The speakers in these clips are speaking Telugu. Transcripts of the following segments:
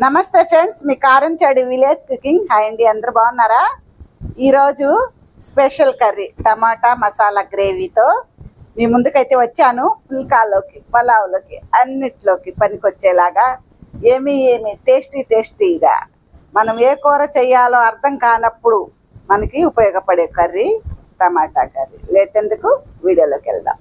నమస్తే ఫ్రెండ్స్ మీ కారంచాడి విలేజ్ కుకింగ్. హాయ్ అండి అందరు బాగున్నారా? ఈరోజు స్పెషల్ కర్రీ టమాటా మసాలా గ్రేవీతో. మీ ముందుకైతే వచ్చాను పుల్కాలోకి పలావ్లోకి అన్నిట్లోకి పనికొచ్చేలాగా. ఏమి ఏమి టేస్టీ టేస్టీగా. మనం ఏ కూర చేయాలో అర్థం కానప్పుడు మనకి ఉపయోగపడే కర్రీ టమాటా కర్రీ. లేటెందుకు వీడియోలోకి వెళ్దాం.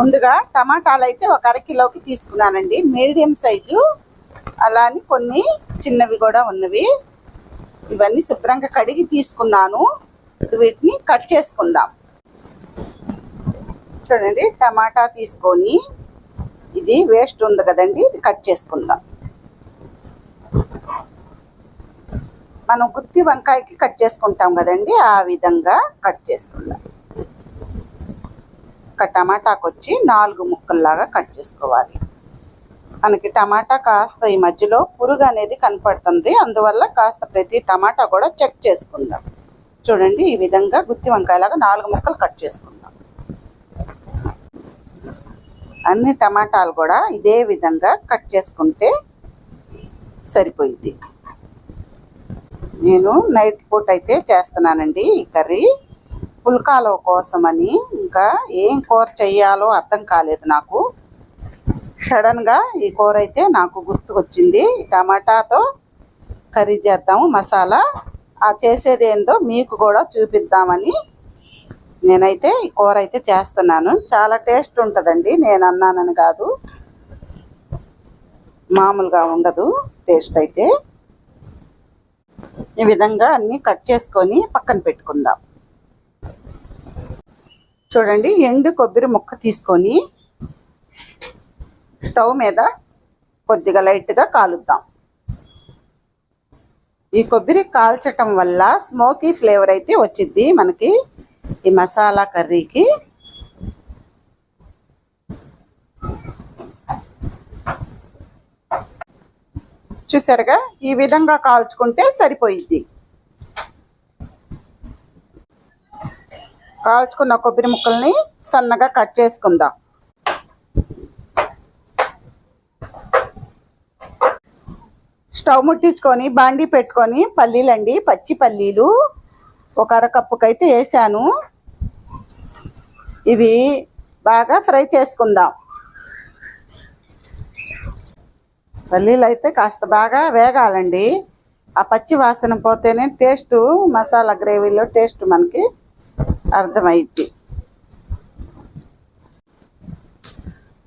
ముందుగా టమాటాలు అయితే ఒక అరకిలోకి తీసుకున్నానండి. Medium size. అలా అని కొన్ని చిన్నవి కూడా ఉన్నవి. ఇవన్నీ శుభ్రంగా కడిగి తీసుకున్నాను. వీటిని కట్ చేసుకుందాం. చూడండి టమాటా తీసుకొని ఇది వేస్ట్ ఉంది కదండి ఇది కట్ చేసుకుందాం. మనం గుత్తి వంకాయకి కట్ చేసుకుంటాం కదండి ఆ విధంగా కట్ చేసుకుందాం. ఒక టమాటాకు వచ్చి నాలుగు ముక్కల్లాగా కట్ చేసుకోవాలి. మనకి టమాటా కాస్త ఈ మధ్యలో పురుగు అనేది కనపడుతుంది. అందువల్ల కాస్త ప్రతి టమాటా కూడా చెక్ చేసుకుందాం. చూడండి ఈ విధంగా గుత్తి వంకాయలాగా నాలుగు ముక్కలు కట్ చేసుకుందాం. అన్ని టమాటాలు కూడా ఇదే విధంగా కట్ చేసుకుంటే సరిపోయింది. నేను నైట్ పూట అయితే చేస్తున్నానండి ఈ కర్రీ. పుల్కాలో కోసమని ఇంకా ఏం కూర చెయ్యాలో అర్థం కాలేదు నాకు. సడన్గా ఈ కూర అయితే నాకు గుర్తుకొచ్చింది. టమాటాతో కర్రీ చేద్దాము మసాలా. ఆ చేసేది ఏందో మీకు కూడా చూపిద్దామని నేనైతే ఈ కూర అయితే చేస్తున్నాను. చాలా టేస్ట్ ఉంటుందండి నేను అన్నానని కాదు. మామూలుగా ఉండదు టేస్ట్ అయితే. ఈ విధంగా అన్నీ కట్ చేసుకొని పక్కన పెట్టుకుందాం. చూడండి ఎండు కొబ్బరి ముక్క తీసుకొని స్టవ్ మీద కొద్దిగా లైట్గా కాలుద్దాం. ఈ కొబ్బరి కాల్చటం వల్ల స్మోకీ ఫ్లేవర్ అయితే వచ్చింది మనకి ఈ మసాలా కర్రీకి. చూసారుగా? ఈ విధంగా కాల్చుకుంటే సరిపోయిద్ది. కాల్చుకున్న కొబ్బరి ముక్కల్ని సన్నగా కట్ చేసుకుందాం. స్టవ్ ముట్టించుకొని బాండి పెట్టుకొని పల్లీలండి పచ్చి పల్లీలు ఒక అరకప్పుకైతే వేసాను. ఇవి బాగా ఫ్రై చేసుకుందాం. పల్లీలు అయితే కాస్త బాగా వేగాలండి. ఆ పచ్చి వాసన పోతేనే టేస్ట్ మసాలా గ్రేవీలో టేస్ట్ మనకి అర్థమైద్ది.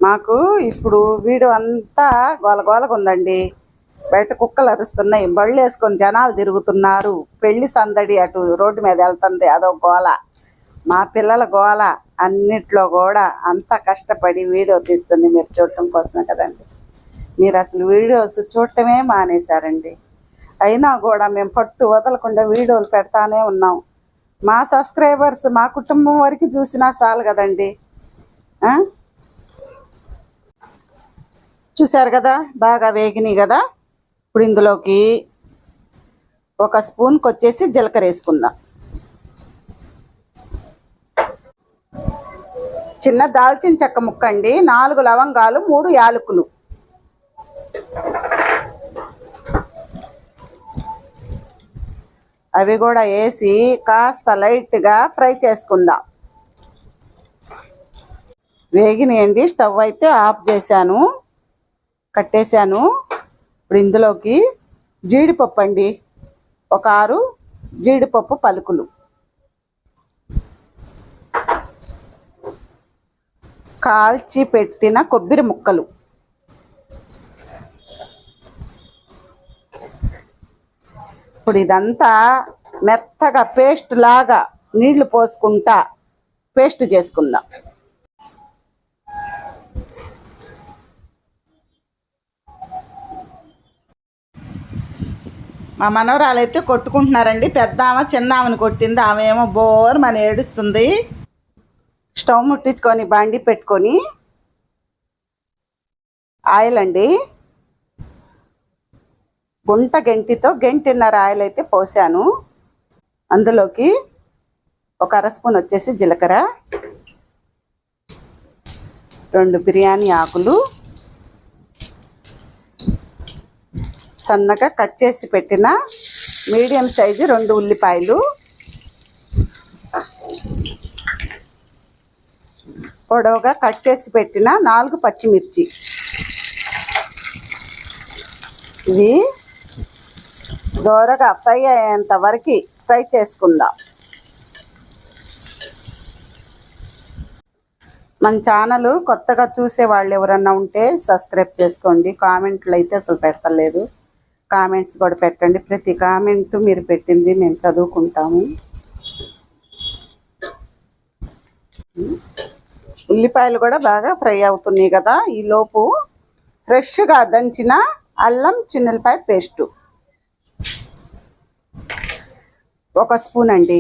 మాకు ఇప్పుడు వీడియో అంతా గోలగోలగా ఉందండి. బయట కుక్కలు అరుస్తున్నాయి. బళ్ళు వేసుకొని జనాలు తిరుగుతున్నారు. పెళ్ళి సందడి అటు రోడ్డు మీద వెళ్తుంది. అదో గోల. మా పిల్లల గోల అన్నిట్లో కూడా అంత కష్టపడి వీడియో తీస్తుంది మీరు చూడటం కోసమే కదండి. మీరు అసలు వీడియోస్ చూడటమే మానేశారండి. అయినా కూడా మేము పట్టు వదలకుండా వీడియోలు పెడతానే ఉన్నాం. మా సబ్స్క్రైబర్స్ మా కుటుంబం వరకు చూసినా చాలు కదండి. చూశారు కదా? బాగా వేగినాయి కదా? ఇప్పుడు ఇందులోకి ఒక స్పూన్కి వచ్చేసి జీలకర్ర వేసుకుందాం. చిన్న దాల్చిన చెక్క ముక్క అండి. నాలుగు లవంగాలు మూడు యాలకులు. అవి కూడా వేసి కాస్త లైట్గా ఫ్రై చేసుకుందాం. వేగినాయండి. స్టవ్ అయితే ఆఫ్ చేశాను. కట్టేశాను. ఇప్పుడు ఇందులోకి జీడిపప్పు అండి. ఒక ఆరు జీడిపప్పు పలుకులు. కాల్చి పెట్టిన కొబ్బరి ముక్కలు. ఇప్పుడు ఇదంతా మెత్తగా పేస్ట్ లాగా నీళ్ళు పోసుకుంటా పేస్ట్ చేసుకుందాం. మా మనవరాలు అయితే కొట్టుకుంటున్నారండి. పెద్ద ఆమె చిన్న ఆమెను కొట్టింది. ఆమె ఏమో బోర్ మన ఏడుస్తుంది. స్టవ్ ముట్టించుకొని బండి పెట్టుకొని ఆయిల్ అండి. గుంట గెంటితో గెంటిన్నర ఆయిల్ అయితే పోసాను అందులోకి ఒక అర స్పూన్ వచ్చేసి జీలకర్ర రెండు బిర్యానీ ఆకులు సన్నగా కట్ చేసి పెట్టిన మీడియం సైజు రెండు ఉల్లిపాయలు పొడవుగా కట్ చేసి పెట్టిన నాలుగు పచ్చిమిర్చి. ఇవి దోరగా ఫ్రై అయ్యేంత వరకు ఫ్రై చేసుకుందాం. మన ఛానల్ కొత్తగా చూసే వాళ్ళు ఎవరన్నా ఉంటే సబ్స్క్రైబ్ చేసుకోండి. కామెంట్లు అయితే అసలు పెట్టలేదు. కామెంట్స్ కూడా పెట్టండి. ప్రతి కామెంట్ మీరు పెట్టింది మేము చదువుకుంటాము. ఉల్లిపాయలు కూడా బాగా ఫ్రై అవుతున్నాయి కదా. ఈలోపు ఫ్రెష్గా దంచిన అల్లం చిన్నెల్లిపాయ పేస్టు. ఒక స్పూన్ అండి.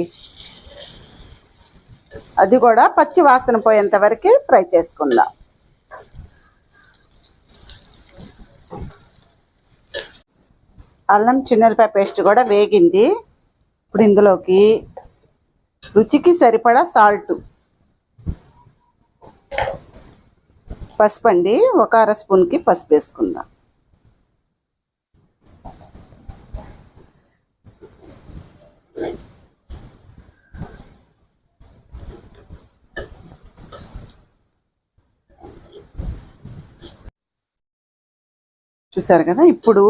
అది కూడా పచ్చి వాసన పోయేంత వరకు ఫ్రై చేసుకుందాం. అల్లం చిన్నెలపాయ పేస్ట్ కూడా వేగింది. ఇప్పుడు ఇందులోకి రుచికి సరిపడా సాల్ట్. పసుపు అండి. ఒక అర స్పూన్కి పసుపు వేసుకుందాం. చూసారు కదా? ఇప్పుడు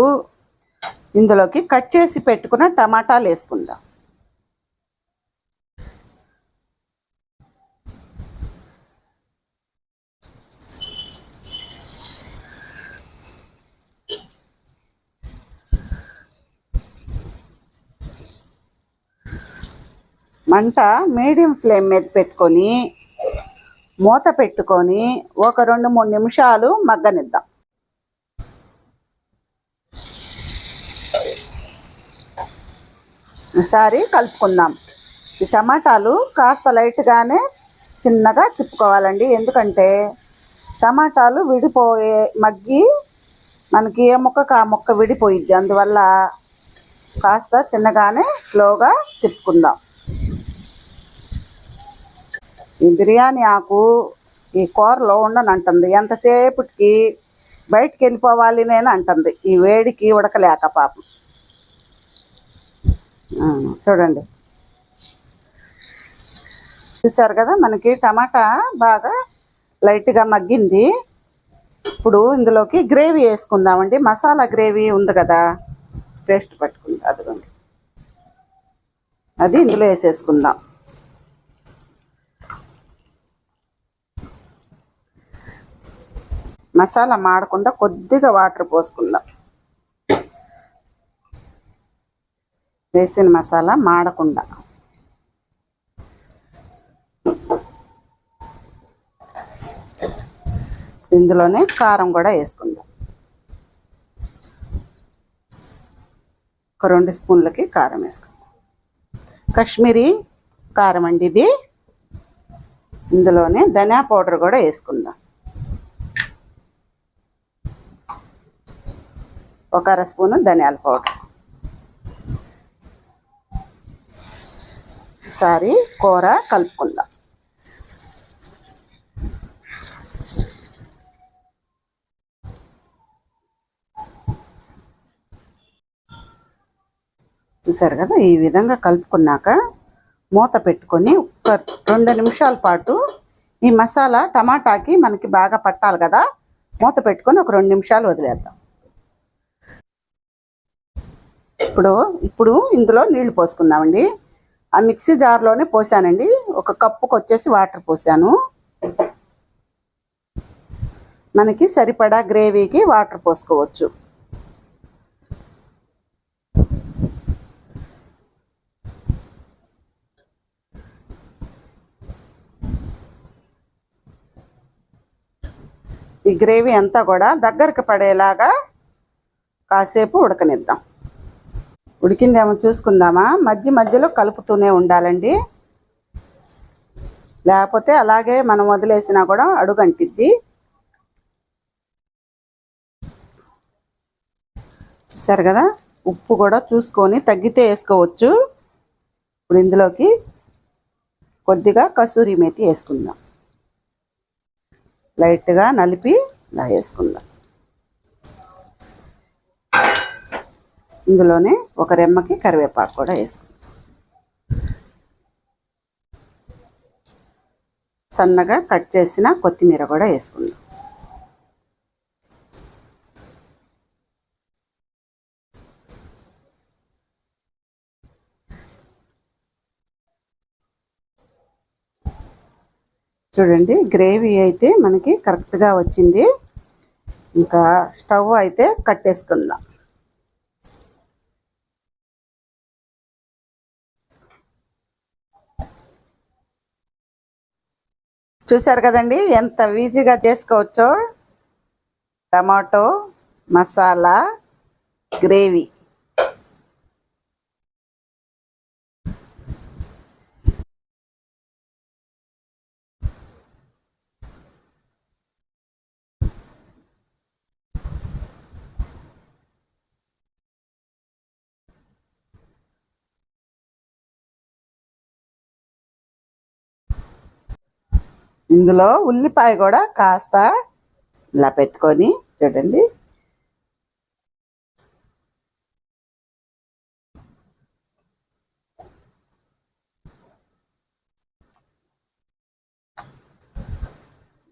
ఇందులోకి కట్ చేసి పెట్టుకున్న టమాటాలు వేసుకుందాం. మంట మీడియం ఫ్లేమ్ మీద పెట్టుకొని మూత పెట్టుకొని ఒక రెండు మూడు నిమిషాలు మగ్గనిద్దాం. ఈసారి కలుపుకుందాం. ఈ టమాటాలు కాస్త లైట్గానే చిన్నగా తిప్పుకోవాలండి ఎందుకంటే టమాటాలు విడిపోయే మగ్గి మనకి ఏ ముక్కకు ఆ ముక్క విడిపోయిద్ది. అందువల్ల కాస్త చిన్నగానే స్లోగా తిప్పుకుందాం ఈ బిర్యానీ ఆకు ఈ కూరలో ఉండనంటుంది. ఎంతసేపటికి బయటికి వెళ్ళిపోవాలి నేను అంటుంది ఈ వేడికి ఉడకలేక పాపం. చూడండి. చూసారు కదా మనకి టమాటా బాగా లైట్గా మగ్గింది. ఇప్పుడు ఇందులోకి గ్రేవీ వేసుకుందామండి. మసాలా గ్రేవీ ఉంది కదా. పేస్ట్ పట్టుకుంది అదిగోండి. అది ఇందులో వేసేసుకుందాం. మసాలా మాడకుండా కొద్దిగా వాటర్ పోసుకుందాం. వేసిన మసాలా మాడకుండా. ఇందులోనే కారం కూడా వేసుకుందాం. ఒక రెండు స్పూన్లకి కారం వేసుకుందాం. కాశ్మీరీ కారం అండి ఇది. ఇందులోనే ధనియా పౌడర్ కూడా వేసుకుందాం. ఒక అర స్పూను ధనియాల పౌడర్. ఒకసారి కూర కలుపుకుందాం. చూసారు కదా ఈ విధంగా కలుపుకున్నాక మూత పెట్టుకొని ఒక రెండు నిమిషాల పాటు ఈ మసాలా టమాటాకి మనకి బాగా పట్టాలి కదా మూత పెట్టుకొని ఒక రెండు నిమిషాలు వదిలేద్దాం. ఇప్పుడు ఇప్పుడు ఇందులో నీళ్ళు పోసుకుందామండి. ఆ మిక్సీ జార్లోనే పోసానండి. ఒక కప్పుకి వచ్చేసి వాటర్ పోసాను. మనకి సరిపడా గ్రేవీకి వాటర్ పోసుకోవచ్చు. ఈ గ్రేవీ అంతా కూడా దగ్గరకు పడేలాగా కాసేపు ఉడకనిద్దాం. ఉడికిందేమో చూసుకుందామా. మధ్య మధ్యలో కలుపుతూనే ఉండాలండి. లేకపోతే అలాగే మనం వదిలేసినా కూడా అడుగంటిద్ది. చూసారు కదా? ఉప్పు కూడా చూసుకొని తగ్గితే వేసుకోవచ్చు. ఇప్పుడు ఇందులోకి కొద్దిగా కసూరి మేతి వేసుకుందాం. లైట్గా నలిపి ఇలా వేసుకుందాం. ఇందులోనే ఒక రెమ్మకి కరివేపాకు కూడా వేసుకుందాం. సన్నగా కట్ చేసిన కొత్తిమీర కూడా వేసుకుందాం. చూడండి గ్రేవీ అయితే మనకి కరెక్ట్గా వచ్చింది. ఇంకా స్టవ్ అయితే కట్టేసుకుందాం. చూసారు కదండి? ఎంత ఈజీగా చేసుకోవచ్చో. Tomato masala gravy. ఇందులో ఉల్లిపాయ కూడా కాస్త ఇలా పెట్టుకొని చూడండి.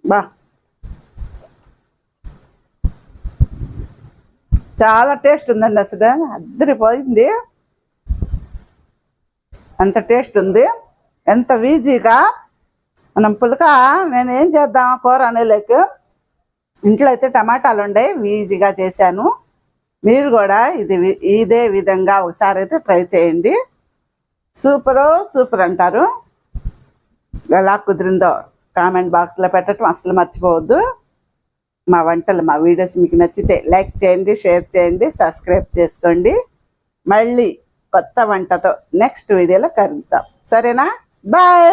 బా. చాలా టేస్ట్ ఉందండి అసలు. అద్దరిపోయింది. అంత టేస్ట్ ఉంది. ఎంత ఈజీగా మనం పులక నేను ఏం చేద్దాం కూర అనేలేక? ఇంట్లో అయితే టమాటాలు ఉండే ఈజీగా చేశాను. మీరు కూడా ఇది ఇదే విధంగా ఒకసారి అయితే ట్రై చేయండి. సూపరు సూపర్ అంటారు. ఎలా కుదిరిందో కామెంట్ బాక్స్లో పెట్టడం అసలు మర్చిపోవద్దు. మా వంటలు మా వీడియోస్ మీకు నచ్చితే లైక్ చేయండి షేర్ చేయండి సబ్స్క్రైబ్ చేసుకోండి. మళ్ళీ కొత్త వంటతో నెక్స్ట్ వీడియోలో కలుద్దాం. సరేనా? బాయ్!